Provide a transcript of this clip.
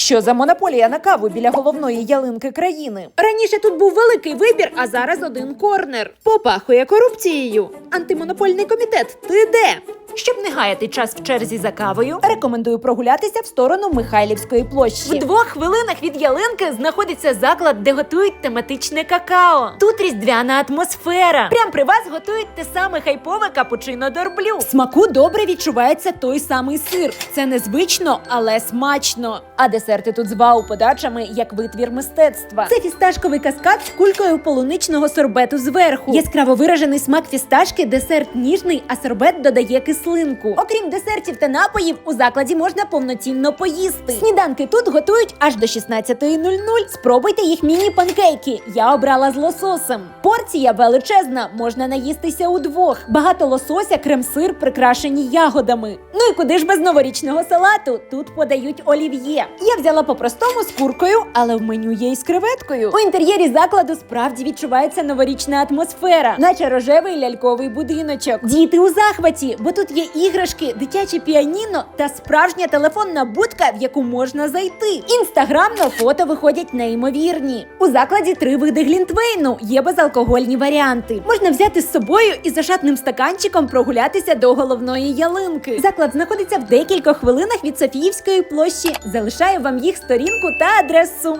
Що за монополія на каву біля головної ялинки країни? Раніше тут був великий вибір, а зараз один корнер. Попахує корупцією. Антимонопольний комітет, ти де? Щоб не гаяти час в черзі за кавою, рекомендую прогулятися в сторону Михайлівської площі. В двох хвилинах від ялинки знаходиться заклад, де готують тематичне какао. Тут різдвяна атмосфера. Прям при вас готують те саме хайпове капучино дорблю. В смаку добре відчувається той самий сир. Це незвично, але смачно. А десерти тут з вау-подачами як витвір мистецтва. Це фісташковий каскад з кулькою полуничного сорбету зверху. Яскраво виражений смак фісташки, десерт ніжний, а сорбет додає кислинку. Окрім десертів та напоїв, у закладі можна повноцінно поїсти. Сніданки тут готують аж до 16.00. Спробуйте їх міні-панкейки. Я обрала з лососем. Порція величезна, можна наїстися удвох. Багато лосося, крем-сир, прикрашені ягодами. Ну і куди ж без новорічного салату? Тут подають олів'є. Я взяла по-простому з куркою, але в меню є і з креветкою. У інтер'єрі закладу справді відчувається новорічна атмосфера, наче рожевий ляльковий будиночок. Діти у захваті, бо тут є іграшки, дитяче піаніно та справжня телефонна будка, в яку можна зайти. Інстаграмно фото виходять неймовірні. У закладі три види глінтвейну, є безалкогольні варіанти. Можна взяти з собою і за шатним стаканчиком прогулятися до головної ялинки. Заклад знаходиться в декількох хвилинах від Софіївської площі. Залишаю вам їх сторінку та адресу.